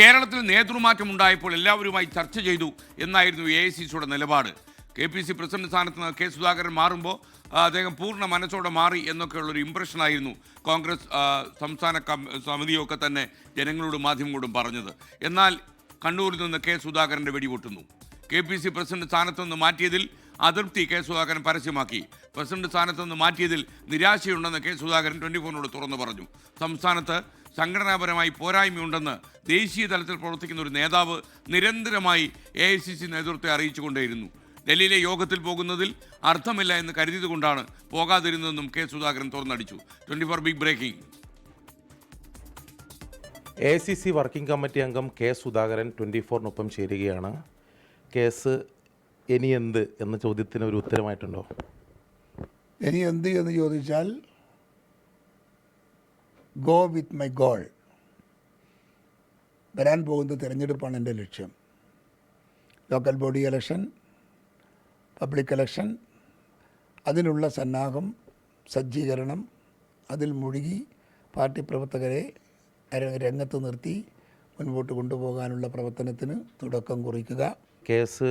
കേരളത്തിൽ നേതൃമാറ്റം ഉണ്ടായപ്പോൾ എല്ലാവരുമായി ചർച്ച ചെയ്തു എന്നായിരുന്നു എ ഐ സി സിയുടെ നിലപാട്. കെ പി സി പ്രസിഡന്റ് സ്ഥാനത്ത് നിന്ന് കെ സുധാകരൻ മാറുമ്പോൾ അദ്ദേഹം പൂർണ മനസ്സോടെ മാറി എന്നൊക്കെയുള്ളൊരു ഇമ്പ്രഷനായിരുന്നു കോൺഗ്രസ് സംസ്ഥാന സമിതിയൊക്കെ തന്നെ ജനങ്ങളോടും മാധ്യമങ്ങളോടും പറഞ്ഞത്. എന്നാൽ കണ്ണൂരിൽ നിന്ന് കെ സുധാകരന്റെ വെടിപൊട്ടുന്നു. കെ പി സി പ്രസിഡന്റ് സ്ഥാനത്ത് നിന്ന് മാറ്റിയതിൽ അതൃപ്തി കെ സുധാകരൻ പരസ്യമാക്കി. പ്രസിഡന്റ് സ്ഥാനത്ത് നിന്ന് മാറ്റിയതിൽ നിരാശയുണ്ടെന്ന് കെ സുധാകരൻ ട്വന്റി ഫോറിനോട് തുറന്നു പറഞ്ഞു. സംസ്ഥാനത്ത് സംഘടനാപരമായി പോരായ്മയുണ്ടെന്ന് ദേശീയ തലത്തിൽ പ്രവർത്തിക്കുന്ന ഒരു നേതാവ് നിരന്തരമായി എ ഐ സി സി നേതൃത്വത്തെ അറിയിച്ചുകൊണ്ടേയിരുന്നു. ഡൽഹിയിലെ യോഗത്തിൽ പോകുന്നതിൽ അർത്ഥമില്ല എന്ന് കരുതിയതുകൊണ്ടാണ് പോകാതിരുന്നതെന്നും K Sudhakaran തുറന്നടിച്ചു. Twenty four big breaking. A C C working committee അംഗം കെ സുധാകരൻ ട്വന്റി ഫോറിനൊപ്പം ചേരുകയാണ്. കേസ് ഇനി എന്ത് എന്ന ചോദ്യത്തിന് ഒരു ഉത്തരമായിട്ടുണ്ടോ? ഇനി എന്ത് എന്ന് ചോദിച്ചാൽ ഗോ വിത്ത് മൈ ഗോൾ വരാൻ പോകുന്ന തിരഞ്ഞെടുപ്പാണ് എന്റെ ലക്ഷ്യം. Local body election public election അതിനുള്ള സന്നാഹം സജ്ജീകരണം അതിൽ മുഴുകി പാർട്ടി പ്രവർത്തകരെ രംഗത്ത് നിർത്തി മുൻപോട്ട് കൊണ്ടുപോകാനുള്ള പ്രവർത്തനത്തിന് തുടക്കം കുറിക്കുക. കേസ്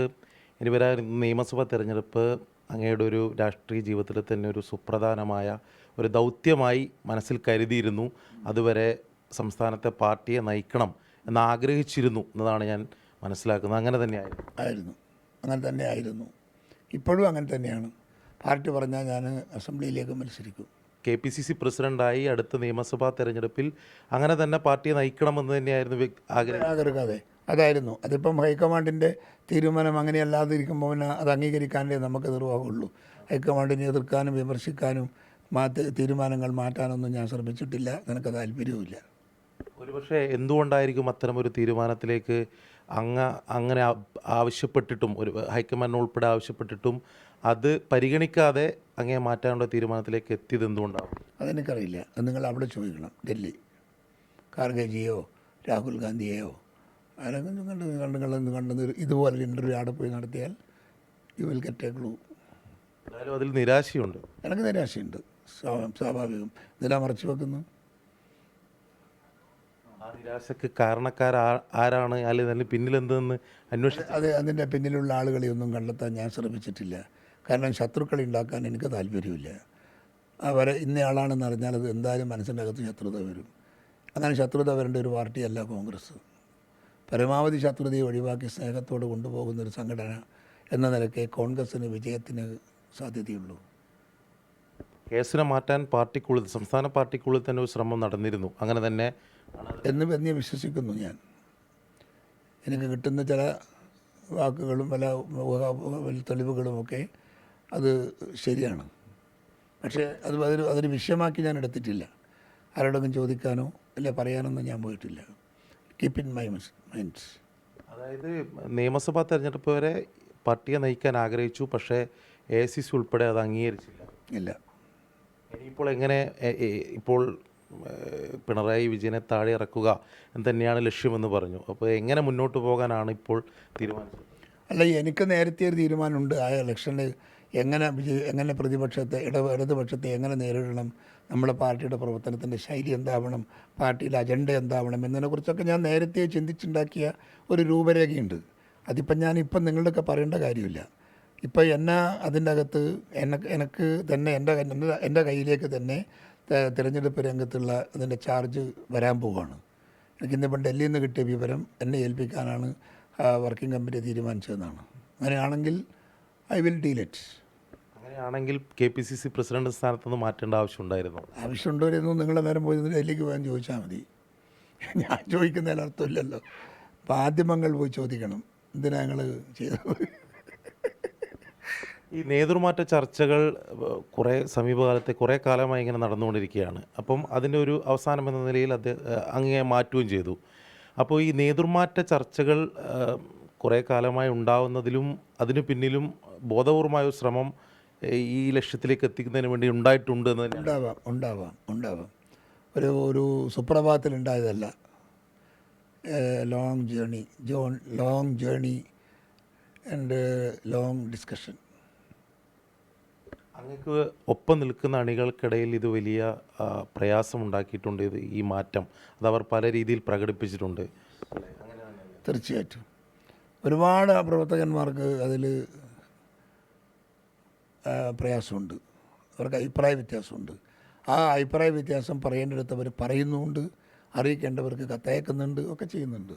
വരാൻ നിയമസഭാ തിരഞ്ഞെടുപ്പ് അങ്ങയുടെ ഒരു രാഷ്ട്രീയ ജീവിതത്തിൽ തന്നെ ഒരു സുപ്രധാനമായ ഒരു ദൗത്യമായി മനസ്സിൽ കരുതിയിരുന്നു. അതുവരെ സംസ്ഥാനത്തെ പാർട്ടിയെ നയിക്കണം എന്ന് ആഗ്രഹിച്ചിരുന്നു എന്നതാണ് ഞാൻ മനസ്സിലാക്കുന്നത്. അങ്ങനെ തന്നെയായിരുന്നു. ആയിരുന്നു. അങ്ങനെ തന്നെ ആയിരുന്നു ഇപ്പോഴും അങ്ങനെ തന്നെയാണ്. പാർട്ടി പറഞ്ഞാൽ ഞാൻ അസംബ്ലിയിലേക്ക് മത്സരിക്കും. കെ പി സി സി പ്രസിഡന്റായി അടുത്ത നിയമസഭാ തെരഞ്ഞെടുപ്പിൽ അങ്ങനെ തന്നെ പാർട്ടിയെ നയിക്കണമെന്ന് തന്നെയായിരുന്നു ആഗ്രഹം ആഗ്രഹം. അതെ അതായിരുന്നു. അതിപ്പം ഹൈക്കമാൻഡിന്റെ തീരുമാനം അങ്ങനെയല്ലാതിരിക്കുമ്പോൾ പിന്നെ അത് അംഗീകരിക്കാനേ നമുക്ക് നിർവാഹമുള്ളൂ ഹൈക്കമാൻഡിനെ എതിർക്കാനും വിമർശിക്കാനും മാറ്റ തീരുമാനങ്ങൾ മാറ്റാനൊന്നും ഞാൻ ശ്രമിച്ചിട്ടില്ല. നിനക്ക് താല്പര്യവുമില്ല. ഒരുപക്ഷെ എന്തുകൊണ്ടായിരിക്കും അത്തരം ഒരു തീരുമാനത്തിലേക്ക് അങ്ങ അങ്ങനെ ആവശ്യപ്പെട്ടിട്ടും ഒരു ഹൈക്കമാൻഡ് ഉൾപ്പെടെ ആവശ്യപ്പെട്ടിട്ടും അത് പരിഗണിക്കാതെ അങ്ങേ മാറ്റാനുള്ള തീരുമാനത്തിലേക്ക് എത്തിയത് എന്തുകൊണ്ടാണ്? അതെനിക്കറിയില്ല. അത് നിങ്ങൾ അവിടെ ചോദിക്കണം. ഡൽഹി. കാർഗജിയോ രാഹുൽ ഗാന്ധിയെയോ? ആരെങ്കിലും നിങ്ങൾ നിങ്ങൾ നിങ്ങൾ കണ്ട് ഇതുപോലെ ഇന്റർവ്യൂ അവിടെ പോയി നടത്തിയാൽ you will get a clue എന്തായാലും അതിൽ നിരാശയുണ്ട്. എനിക്ക് നിരാശയുണ്ട്. സ്വാഭാവികം. ഇതെല്ലാം മറച്ചു വെക്കുന്നു ആ നിരാശക്ക് കാരണക്കാർ ആരാണ്? അല്ലെങ്കിൽ പിന്നിൽ പിന്നിലെന്തെന്ന് അന്വേഷിച്ചു അത് അതിന്റെ പിന്നിലുള്ള ആളുകളെ ഒന്നും കണ്ടെത്താൻ ഞാൻ ശ്രമിച്ചിട്ടില്ല. കാരണം ശത്രുക്കളെ ഉണ്ടാക്കാൻ എനിക്ക് താല്പര്യമില്ല. അവരെ ഇന്നയാളാണെന്ന് അറിഞ്ഞാൽ അത് എന്തായാലും മനസ്സിന്റെ അകത്ത് ശത്രുത വരും. അങ്ങനെ ശത്രുത വരേണ്ട ഒരു പാർട്ടിയല്ല കോൺഗ്രസ്. പരമാവധി ശത്രുതയെ ഒഴിവാക്കി സ്നേഹത്തോട് കൊണ്ടുപോകുന്ന ഒരു സംഘടന എന്ന നിലയ്ക്ക് കോൺഗ്രസ്സിന് വിജയത്തിന് സാധ്യതയുള്ളൂ. കേസിനെ മാറ്റാൻ പാർട്ടിക്കുള്ളിൽ സംസ്ഥാന പാർട്ടിക്കുള്ളിൽ തന്നെ ഒരു ശ്രമം നടന്നിരുന്നു. അങ്ങനെ തന്നെ എന്ന് പറഞ്ഞ് വിശ്വസിക്കുന്നു ഞാൻ. എനിക്ക് കിട്ടുന്ന ചില വാക്കുകളും പല തെളിവുകളും ഒക്കെ അത് ശരിയാണ്. പക്ഷേ അത് അതൊരു അതൊരു വിഷയമാക്കി ഞാൻ എടുത്തിട്ടില്ല. ആരോടെങ്കിലും ചോദിക്കാനോ അല്ലെ പറയാനൊന്നും ഞാൻ പോയിട്ടില്ല. കീപ്പ് ഇൻ മൈ മൈൻഡ്സ് അതായത് നിയമസഭാ തെരഞ്ഞെടുപ്പ് വരെ പാർട്ടിയെ നയിക്കാൻ ആഗ്രഹിച്ചു പക്ഷേ എ സി സി ഉൾപ്പെടെ അത് അംഗീകരിച്ചില്ല. ഇല്ല. ഇനിയിപ്പോൾ എങ്ങനെ ഇപ്പോൾ പിണറായി വിജയനെ താഴെ ഇറക്കുക എന്ന് തന്നെയാണ് ലക്ഷ്യമെന്ന് പറഞ്ഞു. അപ്പോൾ എങ്ങനെ മുന്നോട്ട് പോകാനാണ് ഇപ്പോൾ തീരുമാനിച്ചത്? അല്ല എനിക്ക് നേരത്തെ ഒരു തീരുമാനമുണ്ട്. ആ ഇലക്ഷനിൽ എങ്ങനെ വിജയ എങ്ങനെ പ്രതിപക്ഷത്തെ ഇട ഇടതുപക്ഷത്തെ എങ്ങനെ നേരിടണം നമ്മുടെ പാർട്ടിയുടെ പ്രവർത്തനത്തിന്റെ ശൈലി എന്താവണം പാർട്ടിയിലെ അജണ്ട എന്താവണം എന്നതിനെക്കുറിച്ചൊക്കെ ഞാൻ നേരത്തെ ചിന്തിച്ചുണ്ടാക്കിയ ഒരു രൂപരേഖയുണ്ട്. അതിപ്പം ഞാൻ നിങ്ങളുടെയൊക്കെ പറയേണ്ട കാര്യമില്ല. ഇപ്പം എന്നെ അതിന്റെ അകത്ത് എന്നെ എനിക്ക് തന്നെ എന്റെ എന്റെ കയ്യിലേക്ക് തന്നെ തിരഞ്ഞെടുപ്പ് രംഗത്തുള്ള അതിന്റെ ചാർജ് വരാൻ പോവുകയാണ് എനിക്കിന്നിപ്പം ഡൽഹിയിൽ നിന്ന് കിട്ടിയ വിവരം എന്നെ ഏൽപ്പിക്കാനാണ് വർക്കിംഗ് കമ്മിറ്റി തീരുമാനിച്ചതെന്നാണ്. അങ്ങനെയാണെങ്കിൽ ഐ വിൽ ഡീൽ ഇറ്റ്. അങ്ങനെയാണെങ്കിൽ K P C C president സ്ഥാനത്ത് നിന്ന് മാറ്റേണ്ട ആവശ്യമുണ്ടായിരുന്നു? ആവശ്യമുണ്ടോ നിങ്ങളെ നേരം പോയി ഡൽഹിക്ക് പോകാൻ ചോദിച്ചാൽ മതി. ഞാൻ ചോദിക്കുന്നതിൽ അർത്ഥമില്ലല്ലോ മാധ്യമങ്ങൾ പോയി ചോദിക്കണം. എന്തിനാ ഞങ്ങൾ ചെയ്തത്? ഈ നേതൃമാറ്റ ചർച്ചകൾ കുറേ സമീപകാലത്തെ കുറേ കാലമായി ഇങ്ങനെ നടന്നുകൊണ്ടിരിക്കുകയാണ്. അപ്പം അതിന്റെ ഒരു അവസാനം എന്ന നിലയിൽ അത് അങ്ങേ മാറ്റുകയും ചെയ്തു. അപ്പോൾ ഈ നേതൃമാറ്റ ചർച്ചകൾ കുറേ കാലമായി ഉണ്ടാവുന്നതിലും അതിനു പിന്നിലും ബോധപൂർവമായ ശ്രമം ഈ ലക്ഷ്യത്തിലേക്ക് എത്തിക്കുന്നതിന് വേണ്ടി ഉണ്ടായിട്ടുണ്ട് എന്ന് ഉണ്ടാവാം ഉണ്ടാവാം ഉണ്ടാവാം. ഒരു ഒരു സുപ്രഭാതത്തിൽ ഉണ്ടായതല്ല. Long journey John long journey and long discussion അങ്ങക്ക് ഒപ്പം നിൽക്കുന്ന അണികൾക്കിടയിൽ ഇത് വലിയ പ്രയാസമുണ്ടാക്കിയിട്ടുണ്ട്. ഇത് ഈ മാറ്റം അത് അവർ പല രീതിയിൽ പ്രകടിപ്പിച്ചിട്ടുണ്ട്? തീർച്ചയായിട്ടും. ഒരുപാട് പ്രവർത്തകന്മാർക്ക് അതിൽ പ്രയാസമുണ്ട്. അവർക്ക് അഭിപ്രായ വ്യത്യാസമുണ്ട്. ആ അഭിപ്രായ വ്യത്യാസം പറയേണ്ടിടത്ത് അവർ പറയുന്നുണ്ട് അറിയിക്കേണ്ടവർക്ക് കത്തയക്കുന്നുണ്ട് ഒക്കെ ചെയ്യുന്നുണ്ട്.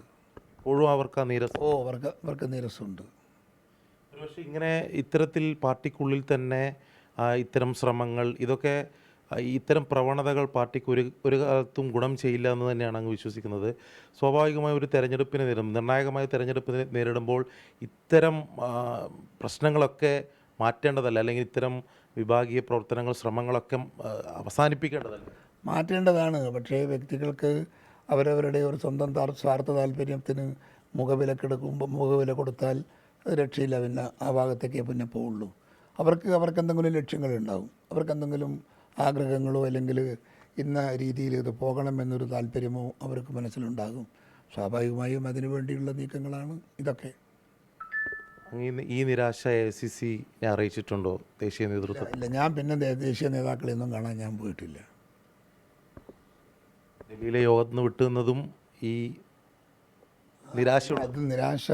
ഇപ്പോഴും അവർക്ക് ആ നീരസം ഓ അവർക്ക് അവർക്ക് നീരസമുണ്ട്. പക്ഷേ ഇങ്ങനെ ഇത്തരത്തിൽ പാർട്ടിക്കുള്ളിൽ തന്നെ ഇത്തരം ശ്രമങ്ങൾ ഇതൊക്കെ ഇത്തരം പ്രവണതകൾ പാർട്ടിക്ക് ഒരു ഒരു കാലത്തും ഗുണം ചെയ്യില്ല എന്ന് തന്നെയാണ് അങ്ങ് വിശ്വസിക്കുന്നത്. സ്വാഭാവികമായ ഒരു തെരഞ്ഞെടുപ്പിനെ നേരിടും. നിർണായകമായ തെരഞ്ഞെടുപ്പിനെ നേരിടുമ്പോൾ ഇത്തരം പ്രശ്നങ്ങളൊക്കെ മാറ്റേണ്ടതല്ല. അല്ലെങ്കിൽ ഇത്തരം വിഭാഗീയ പ്രവർത്തനങ്ങൾ ശ്രമങ്ങളൊക്കെ അവസാനിപ്പിക്കേണ്ടതല്ല. മാറ്റേണ്ടതാണ്. പക്ഷേ വ്യക്തികൾക്ക് അവരവരുടെ ഒരു സ്വന്തം സ്വാർത്ഥ താല്പര്യത്തിന് മുഖവിലക്കെടുക്കുമ്പോൾ മുഖവില കൊടുത്താൽ രക്ഷയില്ല. പിന്നെ ആ ഭാഗത്തേക്കേ പിന്നെ പോവുള്ളൂ. അവർക്ക് അവർക്ക് എന്തെങ്കിലും ലക്ഷ്യങ്ങളുണ്ടാവും. അവർക്ക് എന്തെങ്കിലും ആഗ്രഹങ്ങളോ അല്ലെങ്കിൽ ഇന്ന രീതിയിൽ ഇത് പോകണം എന്നൊരു താല്പര്യമോ അവർക്ക് മനസ്സിലുണ്ടാകും. സ്വാഭാവികമായും അതിനു വേണ്ടിയുള്ള നീക്കങ്ങളാണ് ഇതൊക്കെ. ഈ- നിരാശ എ സി സിനെ അറിയിച്ചിട്ടുണ്ടോ? ദേശീയ നേതൃത്വം? ഇല്ല ഞാൻ പിന്നെ ദേശീയ ദേശീയ നേതാക്കളെയൊന്നും കാണാൻ ഞാൻ പോയിട്ടില്ല. ഡൽഹിയിലെ യോഗത്തിന് നിന്ന് വിട്ടുനിന്നതും ഈ നിരാശ അത് നിരാശ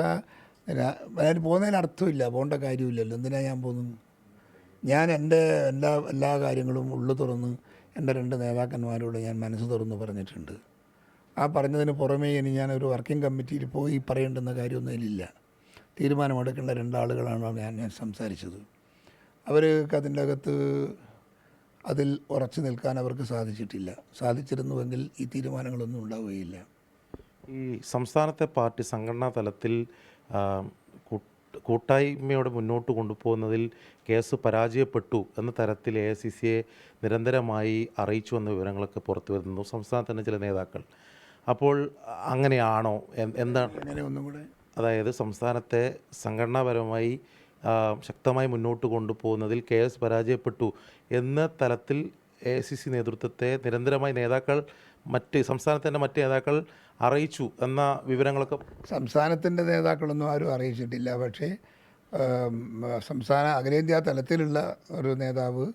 നിരാ അതിന് പോകുന്നതിന് അർത്ഥമില്ല. പോകേണ്ട കാര്യമില്ലല്ലോ. എന്തിനാണ് ഞാൻ പോകുന്നു ഞാൻ എന്റെ എല്ലാ എല്ലാ കാര്യങ്ങളും ഉള്ളു തുറന്ന് എന്റെ രണ്ട് നേതാക്കന്മാരോട് ഞാൻ മനസ്സ് തുറന്ന് പറഞ്ഞിട്ടുണ്ട്. ആ പറഞ്ഞതിന് പുറമേ ഇനി ഞാൻ ഒരു വർക്കിംഗ് കമ്മിറ്റിയിൽ പോയി പറയേണ്ടുന്ന കാര്യമൊന്നും അതിലില്ല തീരുമാനമെടുക്കേണ്ട രണ്ടാളുകളാണ് ഞാൻ ഞാൻ സംസാരിച്ചത്. അവർക്ക് അതിന്റെ അകത്ത് അതിൽ ഉറച്ചു നിൽക്കാൻ അവർക്ക് സാധിച്ചിട്ടില്ല. സാധിച്ചിരുന്നുവെങ്കിൽ ഈ തീരുമാനങ്ങളൊന്നും ഉണ്ടാവുകയില്ല. ഈ സംസ്ഥാനത്തെ പാർട്ടി സംഘടനാ തലത്തിൽ കൂട്ടായ്മയോടെ മുന്നോട്ട് കൊണ്ടുപോകുന്നതിൽ കേസ് പരാജയപ്പെട്ടു എന്ന തരത്തിൽ എ സി സിയെ നിരന്തരമായി അറിയിച്ചു വന്ന വിവരങ്ങളൊക്കെ പുറത്തു വരുന്നു. സംസ്ഥാനത്തിന്റെ ചില നേതാക്കൾ. അപ്പോൾ അങ്ങനെയാണോ? എന്താണ് അതായത് സംസ്ഥാനത്തെ സംഘടനാപരമായി ശക്തമായി മുന്നോട്ട് കൊണ്ടുപോകുന്നതിൽ കെ എസ് പരാജയപ്പെട്ടു എന്ന തലത്തിൽ എ സി സി നേതൃത്വത്തെ നിരന്തരമായി നേതാക്കൾ മറ്റ് സംസ്ഥാനത്തിന്റെ മറ്റ് നേതാക്കൾ അറിയിച്ചു എന്ന വിവരങ്ങളൊക്കെ സംസ്ഥാനത്തിന്റെ നേതാക്കളൊന്നും ആരും അറിയിച്ചിട്ടില്ല. പക്ഷേ സംസ്ഥാന അഖിലേന്ത്യാ തലത്തിലുള്ള ഒരു നേതാവ്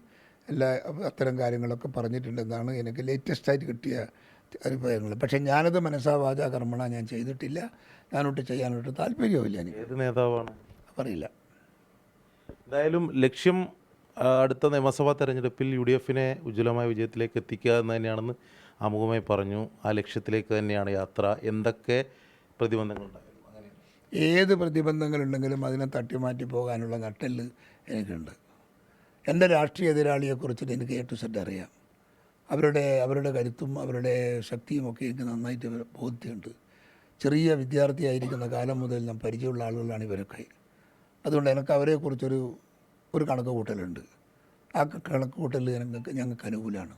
എല്ലാ അത്തരം കാര്യങ്ങളൊക്കെ പറഞ്ഞിട്ടുണ്ടെന്നാണ് എനിക്ക് ലേറ്റസ്റ്റായിട്ട് കിട്ടിയ അഭിപ്രായങ്ങൾ. പക്ഷേ ഞാനത് മനസ്സാ വാച കർമ്മണ ഞാൻ ചെയ്തിട്ടില്ല. ഞാനൊട്ട് ചെയ്യാനൊട്ട് താല്പര്യവുമില്ല എനിക്ക്. ഏത് നേതാവാണ്? പറയില്ല എന്തായാലും ലക്ഷ്യം അടുത്ത നിയമസഭാ തെരഞ്ഞെടുപ്പിൽ യു ഡി എഫിനെ ഉജ്ജ്വലമായ വിജയത്തിലേക്ക് എത്തിക്കുക എന്ന് തന്നെയാണെന്ന് ആമുഖമായി പറഞ്ഞു. ആ ലക്ഷ്യത്തിലേക്ക് തന്നെയാണ് യാത്ര. എന്തൊക്കെ പ്രതിബന്ധങ്ങളുണ്ടായിരുന്നു? ഏത് പ്രതിബന്ധങ്ങളുണ്ടെങ്കിലും അതിനെ തട്ടിമാറ്റി പോകാനുള്ള നട്ടെല്ല് എനിക്കുണ്ട്. എന്റെ രാഷ്ട്രീയ എതിരാളിയെക്കുറിച്ചിട്ട് എനിക്ക് ടു സെറ്റ് അറിയാം. അവരുടെ അവരുടെ കരുത്തും അവരുടെ ശക്തിയും ഒക്കെ എനിക്ക് നന്നായിട്ട് ബോധ്യമുണ്ട്. ചെറിയ വിദ്യാർത്ഥിയായിരിക്കുന്ന കാലം മുതൽ ഞാൻ പരിചയമുള്ള ആളുകളാണ് ഇവരൊക്കെ. അതുകൊണ്ട് എനിക്ക് അവരെക്കുറിച്ചൊരു ഒരു കണക്ക് കൂട്ടലുണ്ട്. ആ കണക്ക് കൂട്ടൽ ഞങ്ങൾക്ക് ഞങ്ങൾക്ക് അനുകൂലമാണ്.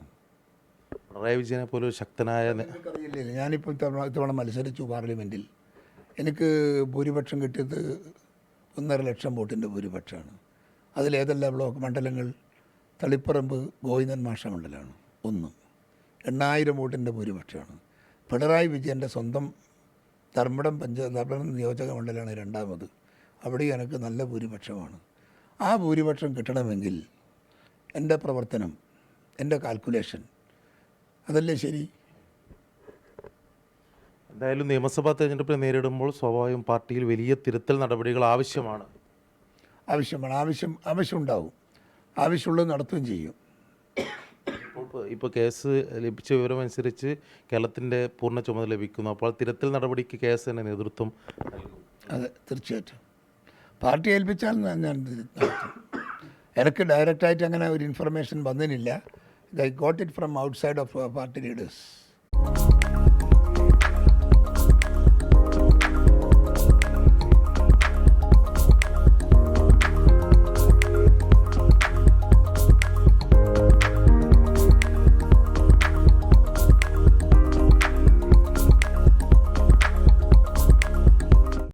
പിണറായി വിജയനെ പോലെ ശക്തനായ അറിയില്ല ഞാനിപ്പോൾ ഇത്തവണ ഇത്തവണ മത്സരിച്ചു പാർലമെന്റിൽ എനിക്ക് ഭൂരിപക്ഷം കിട്ടിയത് ഒന്നര ലക്ഷം വോട്ടിന്റെ ഭൂരിപക്ഷമാണ്. അതിലേതെല്ലാം ബ്ലോക്ക് മണ്ഡലങ്ങൾ? തളിപ്പറമ്പ് ഗോവിന്ദൻ മാഷ മണ്ഡലമാണ് ഒന്ന്. എണ്ണായിരം വോട്ടിന്റെ ഭൂരിപക്ഷമാണ്. പിണറായി വിജയന്റെ സ്വന്തം ധർമ്മടം പഞ്ചായത്ത് ധർമ്മടം നിയോജക മണ്ഡലമാണ് രണ്ടാമത്. അവിടെ എനിക്ക് നല്ല ഭൂരിപക്ഷമാണ്. ആ ഭൂരിപക്ഷം കിട്ടണമെങ്കിൽ എന്റെ പ്രവർത്തനം എന്റെ കാൽക്കുലേഷൻ അതല്ലേ ശരി? എന്തായാലും നിയമസഭാ തെരഞ്ഞെടുപ്പിനെ നേരിടുമ്പോൾ സ്വാഭാവികം പാർട്ടിയിൽ വലിയ തിരുത്തൽ നടപടികൾ ആവശ്യമാണ്. ആവശ്യമാണ്. ആവശ്യം ആവശ്യമുണ്ടാവും. ആവശ്യമുള്ളത് നടത്തുകയും ചെയ്യും. ഇപ്പോൾ കേസ് ലഭിച്ച വിവരമനുസരിച്ച് കേരളത്തിന്റെ പൂർണ ചുമതല ലഭിക്കുന്നു. അപ്പോൾ തിരുത്തൽ നടപടിക്ക് കേസ് തന്നെ നേതൃത്വം അതെ തീർച്ചയായിട്ടും. പാർട്ടി ഏൽപ്പിച്ചാൽ ഞാൻ എനിക്ക് ഡയറക്റ്റായിട്ട് അങ്ങനെ ഒരു ഇൻഫർമേഷൻ വന്നിട്ടില്ല I got it from outside of party leaders